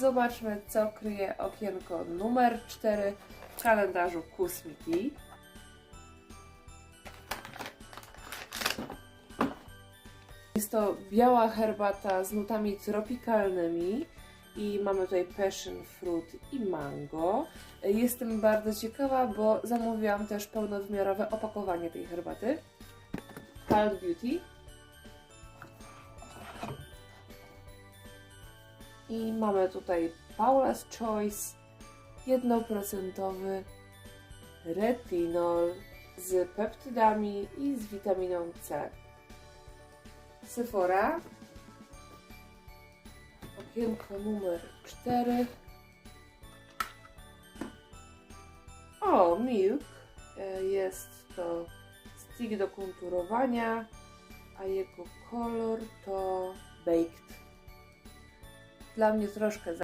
Zobaczmy, co kryje okienko numer 4 w kalendarzu Kusmiki. Jest to biała herbata z nutami tropikalnymi i mamy tutaj passion fruit i mango. Jestem bardzo ciekawa, bo zamówiłam też pełnowymiarowe opakowanie tej herbaty. Cloud Beauty. I mamy tutaj Paula's Choice 1% retinol z peptydami i z witaminą C. Sephora. Okienko numer 4. O, Milk. E, Jest to stick do konturowania, a jego kolor to baked. Dla mnie troszkę